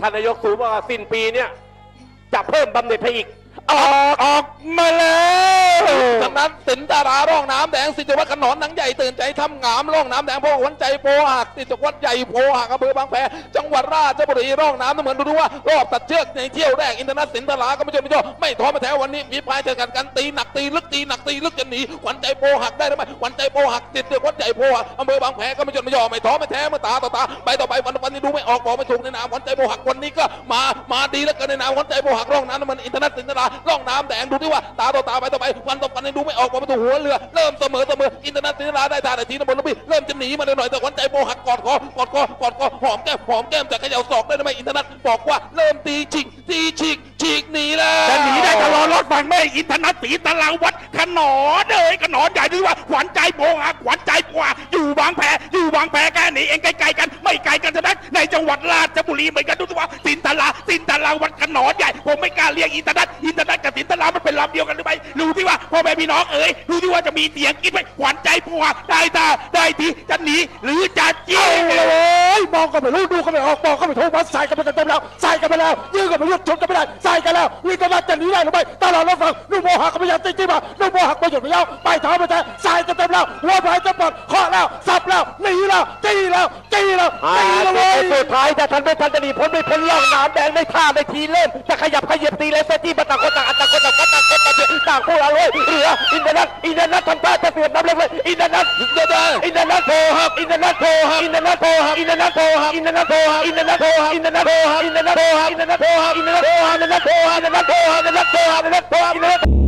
ท่านนายกสูงว่าสิ้นปีเนี่ยจะเพิ่มบำเหน็จให้อีก ออกออกมาเลย สินดาราร่องน้ำแดงสิจังหวัดขนอนหนังใหญ่ตื่นใจทำงามร่องน้ำแดงโพหวันใจโพหักสิจังหวัดใหญ่โพหักอำเภอบางแพจังหวัดราชบุรีร่องน้ำน้ำเหมือนดูว่ารอบตัดเชือกในเที่ยวแรกอินทรนัทสินดาราก็ไม่จนไม่ย่อไม่ท้อไม่แท้วันนี้มีพายเจอกันกันตีหนักตีลึกตีหนักตีลึกจะหนีวันใจโพหักได้หรือไม่วันใจโพหักสิจังหวัดใหญ่โพหักอำเภอบางแพก็ไม่จนไม่ย่อไม่ท้อไม่แท้เมื่อตาต่อตาไปต่อไปวันวันนี้ดูไม่ออกบอกไม่ถูกในนามวันใจโพหักวันนี้ก็มามาดีแล้วกันในนามวันใจโพหักร่องน้ำน้ำมันอินทรนัทสินดาราร่องน้ำแดงดูที่ว่าตาต่อตาไปต่อไปวันต่อวันนี้ดูไม่ออกบอกไม่ถูหัวเรือเริ่มเสมอเสมออินทรนัทสินดาได้ทานไอทีนบนลบีเริ่มจะหนีมาหน่อยแต่หวันใจโพหักกอดคอกอดคอกอดคอหอมแก้มหอมแก้มแต่เขย่าศอกได้ไหมอินทรนัทบอกว่าเริ่มตีฉีกตีฉีกฉีกหนีแล้วจะหนีได้ตลอดรถฟังไม่อินทนัทศรีตะลังวัดขนอนเอ้ยขนอนใหญ่ด้วยว่าขวัญใจโพหักขวัญใจกว่าอยู่บางแพอยู่บางแพแค่นี้เองใกลๆกัน ไม่ไกลกันเท่านั้นในจังหวัดราชบุรีเหมือนกันดูสิว่าสินตะลาสิน ตะลาวัดขนอนใหญ่ ผมไม่กล้าเรียกอินทนัตอินทนัตกับสินตลามันเป็นลำเดียวกันหรือไม่ดูที่ว่าพ่อแม่พี่น้องเอ๋ยดูที่ว่าจะมีเสียงกินไปขวัญใจผัวได้ตาได้ทีจะหนีหรือจะยิงเอาเลย มองก็ไม่รู้ดูก็ไม่ออกมองก็ไม่ถูกวัดใส่กันไปเต็มแล้วใส่กันไปแล้วยื้อกันไปยุดชนกันไปได้ใส่กันแล้ววิทยาจะหนีได้หรือไม่ตลอดรถฟังนุ่มโมหักก็พยายามตีมานุ่มโมหักไปหยุดไปยาวไปเท้าไปแท้ใส่กันเต็มแล้วหัวพายจะปลดเคาะแล้วสับแล้วหนีแล้วตีแล้วตีแล้วอ่าตีแล้วเว้ยสุดท้ายถ้าท่านไม่ทันจะหนีพ้นไม่พ้นล่องน้ำแดงได้ท่าได้ทีเล่นจะขยับขยับตีเลยเซจี้มาต่างคนต่างอันต่างคนต่างคนต่างคน เลยเรืออินเทอร์เน็ตอินเทอร์เน็ตทำท่าจะเสียบน้ำเล็กเลยอินเทอร์เน็ตเดี๋ยวเดี๋ยวอินเทอร์เน็ตโทรฮับอินเทอร์เน็ตโทรฮับอินเทอร์เน็ตโทรฮับอินเทอร์เน็ตโทรฮับอินเทอร์เน็ตโทรฮับอินเทอร์เน็ตโทรฮับอินเทอร์เน็ตโทรฮับอินเทอร์เน็ตโทรฮับอินเทอร์เน็ตโทรฮับอินเทอร์เน็ตโทรฮับอินเทอร์เน็ตโทรฮับอินเทอร์เน็ตโทรฮับอินเทอร์เน็ตโทรฮับอินเทอร์เน็ตโทรฮับอินเทอร์เน็ตโทร